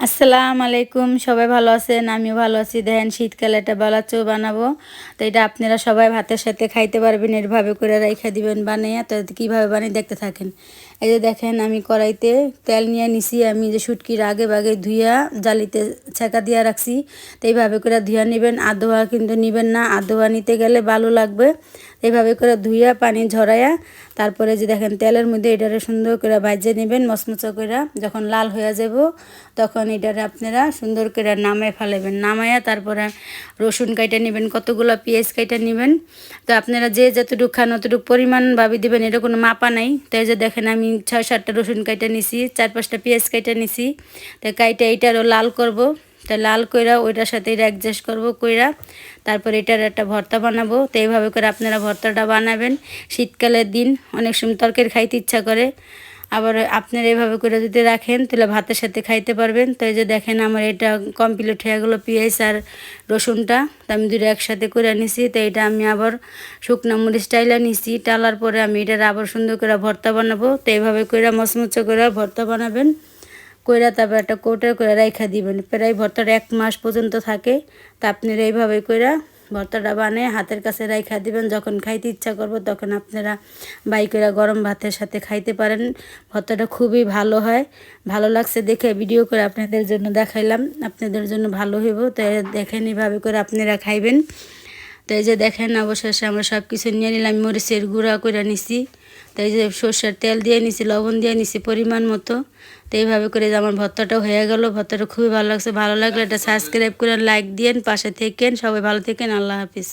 আসসালামু আলাইকুম, সবাই ভালো আছেন? আমিও ভালো আছি। দেখেন, শীতকালে একটা বেলা চৌ বানাবো। তো এটা আপনারা সবাই ভাতের সাথে খাইতে পারবেন, এরভাবে করে রাইখা দিবেন বানিয়ে। তো কীভাবে বানিয়ে দেখতে থাকেন? এই যে দেখেন, আমি কড়াইতে তেল নিয়ে নিছি। আমি যে শুটকির আগে বাগে ধুইয়া, জালিতে ছেঁকা দিয়া রাখছি। তো এইভাবে করে ধুইয়া নেবেন। আদোয়া কিন্তু নেবেন না। আদোয়া নিতে গেলে ভালো লাগবে। এইভাবে করে ধুইয়া, পানি ঝরাইয়া, তারপরে যে দেখেন, তেলের মধ্যে এটারে সুন্দর করে ভাজে নেবেন, মচমচা করে যখন লাল হয়ে যাব তখন এটারে আপনারা সুন্দর করে নামায় ফেলাবেন। নামাইয়া তারপরে রসুন কাইটা নেবেন, কতগুলো পেঁয়াজ কাইটা নেবেন। তো আপনারা যে যতটুকু খান অতটুকু পরিমাণ ভাবি দেবেন, এটা কোনো মাপা নাই। তাই যে দেখেন আমি ছয় সাতটা রসুন কাইটা নিছি, চার পাঁচটা পেঁয়াজ কাইটা নিছি। তো কাইটা এইটারও লাল করব। তা লাল কইরা ওইটার সাথে এটা অ্যাডজাস্ট করব কইরা, তারপর এটার একটা ভর্তা বানাবো। তো এইভাবে করে আপনারা ভর্তাটা বানাবেন। শীতকালের দিন অনেক সময় তরকারি খাইতে ইচ্ছা করে। আবার আপনারা এইভাবে করে যদি রাখেন, তাহলে ভাতের সাথে খাইতে পারবেন। তো এই যে দেখেন আমার এটা কমপ্লিট হয়ে গেলো পেঁয়াজ আর রসুনটা। তো আমি দুটো একসাথে করে নিছি। তো এটা আমি আবার শুকনো মরিচ টাইলা নিছি। টালার পরে আমি এটার আবার সুন্দর করে ভর্তা বানাবো। তো এইভাবে করে মচমচা করে ভর্তা বানাবেন। কইরা তারপর একটা কৌটার করে রাইখা দিবেন। প্রায় ভর্তাটা এক মাস পর্যন্ত থাকে। তা আপনারা এইভাবে কইরা ভর্তাটা বানিয়ে হাতের কাছে রাইখা দিবেন। যখন খাইতে ইচ্ছা করব তখন আপনারা বাইকেরা গরম ভাতের সাথে খাইতে পারেন। ভর্তাটা খুবই ভালো হয়। ভালো লাগছে দেখে ভিডিও করে আপনাদের জন্য দেখাইলাম। আপনাদের জন্য ভালো হইব। তো দেখেন এইভাবে করে আপনারা খাইবেন। তো এই যে দেখেন অবশেষে আমরা সব কিছু নিয়ে নিলাম, মরিচের গুঁড়া করে নিছি। তাই যে সর্ষের তেল দিয়ে নিছি, লবণ দিয়ে নিছি পরিমাণ মতো। তো এইভাবে করে আমার ভর্তাটাও হয়ে গেল। ভর্তাটা খুবই ভালো লাগছে। ভালো লাগলে এটা সাবস্ক্রাইব করে লাইক দিয়েন, পাশে থেকেন। সবাই ভালো থেকেন, আল্লাহ হাফিজ।